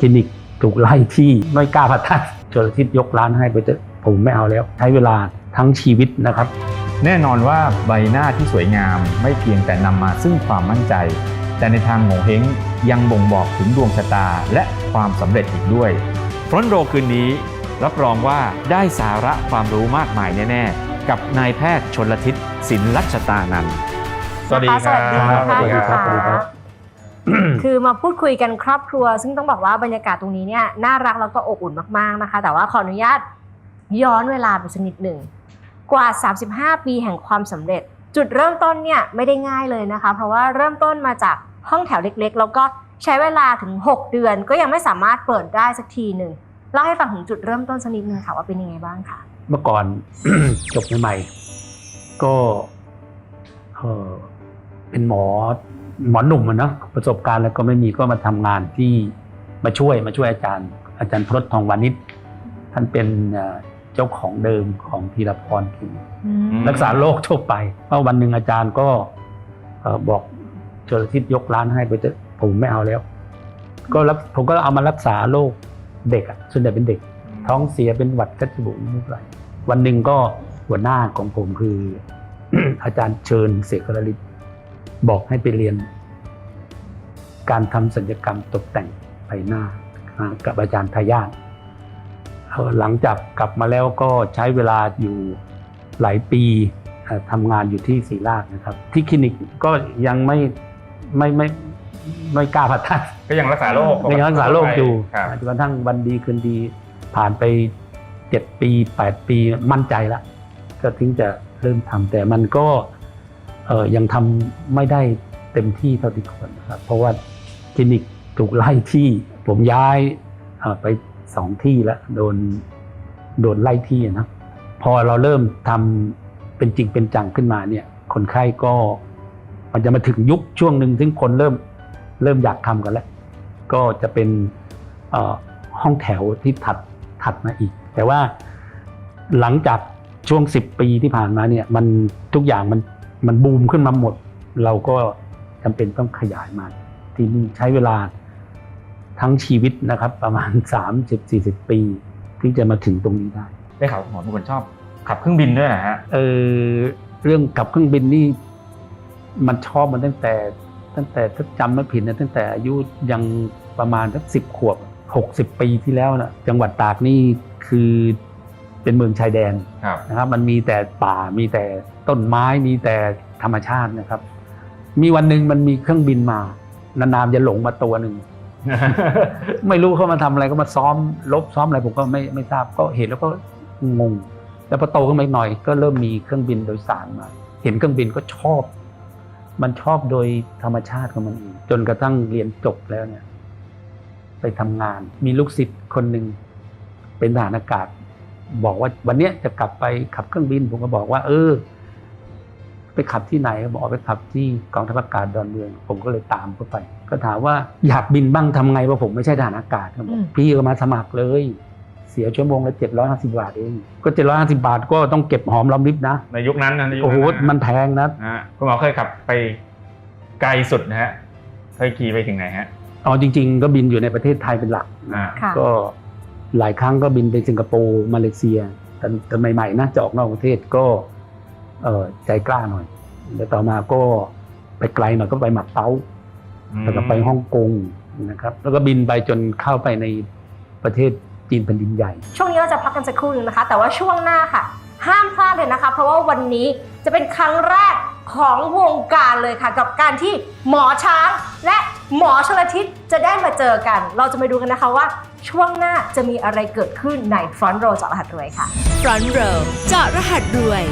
คลินิกถูกไล่ที่ไม่กล้าผ่าตัดชลทิศยกร้านให้ไปเถอะผมไม่เอาแล้ว ใช้เวลาทั้งชีวิตนะครับ แน่นอนว่าใบหน้าที่สวยงามไม่เพียงแต่นำมาซึ่งความมั่นใจ แต่ในทางโงเฮงยังบ่งบอกถึงดวงชะตาและความสำเร็จอีกด้วยฟรอนโรคืนนี้ รับรองว่าได้สาระความรู้มากมายแน่ ๆ กับนายแพทย์ชนลทิศศิลลัชตานันท์สวัสดีครับสวัสดีค่ะสวัสดีครับ คือมาพูดคุยกันครอบครัว ซึ่งต้องบอกว่าบรรยากาศตรงนี้เนี่ยน่ารักแล้วก็อบอุ่นมากๆนะคะ แต่ว่าขออนุญาตย้อนเวลาไปสักนิดหนึ่งกว่า 35 ปีแห่งความสำเร็จ จุดเริ่มต้นเนี่ยไม่ได้ง่ายเลยนะคะ เพราะว่าเริ่มต้นมาจากห้องแถวเล็กๆ แล้วก็ใช้เวลาถึง 6 เดือนก็ยังไม่สามารถเปิดได้สักทีหนึ่งเล่าให้ฟังถึงจุดเริ่มต้นสักนิดนึงค่ะว่าเป็นยังไงบ้างคะเมื่อก่อนจบใหม่ๆก็เอ่อเป็นหมอ หมอหนุ่มอะเนาะประสบการณ์แล้วก็ไม่มีก็มาทำงานที่มาช่วยมาช่วยอาจารย์ อาจารย์พรตทองวานิชท่านเป็นเอ่อเจ้าของเดิมของธีรพรคลินิกรักษาโรคทั่วไปเมื่อวันหนึ่งอาจารย์ก็เอ่อบอกชลทิศยกร้านให้ไปเถอะผมไม่เอาแล้ว ก็รับผมก็เอามารักษาโรคเด็กอะส่วนใหญ่เป็นเด็ก ท้องเสียเป็นหวัดกัดจมูกไม่ไรวันหนึ่งก็หัวหน้าของผมคือ อาจารย์เชิญเสกรลิตบอกให้ไปเรียน การทำศัลยกรรมตกแต่งใบหน้ากับอาจารย์ทายาทเอ่อหลังจากกลับมาแล้วก็ใช้เวลาอยู่หลายปีเอ่อทำงานอยู่ที่ศรีราชนะครับ ที่คลินิกก็ยังไม่ไม่ไม่ไม่กล้าผ่าตัดก็ยังรักษาโรคยังรักษาโรคอยู่ครับจนกระทั่งวันดีคืนดีผ่านไปเจ็ดปีแปดปีมั่นใจละก็ถึงจะเริ่มทำแต่มันก็เออยังทำไม่ได้เต็มที่เท่าที่ควรนะครับ เพราะว่าค ลินิกถูกไล่ที่ผมย้ายไปสองที่แล้วโดนโดนไล่ที่นะพอเราเริ่มทำเป็นจริงเป็นจังขึ้นมาเนี่ย คนไข้ก็มันจะมาถึงยุคช่วงหนึ่งซึ่งคนเริ่มเริ่มอยากทำกันแล้ว ก็จะเป็นห้องแถวที่ถัดถัดมาอีก แต่ว่าหลังจากช่วง 10 ปีที่ผ่านมาเนี่ยมันทุกอย่างมันมันบูมขึ้นมาหมด เราก็จำเป็นต้องขยายมา ที่นี่ใช้เวลาทั้งชีวิตนะครับ ประมาณ 30-40 ปี ที่จะมาถึงตรงนี้ได้ ได้ข่าวหมอเป็นคนชอบขับเครื่องบินด้วยนะฮะเออเรื่องกับเครื่องบินนี่มันชอบมันตั้งแต่ ตั้งแต่ถ้าจำไม่ผิดนะตั้งแต่อายุยังประมาณสักสิบขวบหกสิบปีที่แล้วนะจังหวัดตากนี่คือเป็นเมืองชายแดนครับนะครับ มันมีแต่ป่ามีแต่ต้นไม้มีแต่ธรรมชาตินะครับ มีวันหนึ่งมันมีเครื่องบินมา นานๆจะหลงมาตัวหนึ่งไม่รู้เขามาทำอะไรก็มาซ้อมลบซ้อมอะไรผมก็ไม่ไม่ทราบก็เห็นแล้วก็งง แล้วพอโตขึ้นมาอีกหน่อยก็เริ่มมีเครื่องบินโดยสารมา เห็นเครื่องบินก็ชอบ มันชอบโดยธรรมชาติของมันเองจนกระทั่งเรียนจบแล้วเนี่ย ไปทำงาน มีลูกศิษย์คนหนึ่งเป็นทหารอากาศ บอกว่าวันเนี้ยจะกลับไปขับเครื่องบินผมก็บอกว่า เออ ไปขับที่ไหนเขาบอกไปขับที่กองทัพอากาศดอนเมือง ผมก็เลยตามเข้าไป ก็ถามว่าอยากบินบ้างทำไงว่าผมไม่ใช่ทหารอากาศเขาบอกพี่ก็มาสมัครเลย เสียชั่วโมงละเจ็ดร้อยห้าสิบาทเอง ก็เจ็ดร้อยห้าสิบาทก็ต้องเก็บหอมรอมริบนะ ในยุคนั้นนะในยุคโอ้โหนั้นนะมันแพงนะนะฮะคุณหมอเคยขับไปไกลสุดนะฮะเคยขี่ไปถึงไหนฮะอ๋อจริง ๆ ก็บินอยู่ในประเทศไทยเป็นหลักอ่าค่ะก็หลายครั้งก็บินไปสิงคโปร์มาเลเซียแต่แต่ใหม่ๆนะจะออกนอกประเทศก็ เออใจกล้าหน่อยแล้วต่อมาก็ไปไกลหน่อยก็ไปหมักเต้าแล้วก็ไปฮ่องกงนะครับ แล้วก็บินไปจนเข้าไปในประเทศจีนแผ่นดินใหญ่ ช่วงนี้เราจะพักกันสักครู่หนึงนะคะ แต่ว่าช่วงหน้าค่ะ ห้ามพลาดเลยนะคะ เพราะว่าวันนี้จะเป็นครั้งแรกของวงการเลยค่ะ กับการที่หมอช้างและหมอชลทิศจะได้มาเจอกัน เราจะมาดูกันนะคะว่า ช่วงหน้าจะมีอะไรเกิดขึ้นใน Front Row เจาะรหัสรวยค่ะ Front Row เจาะรหัสรวย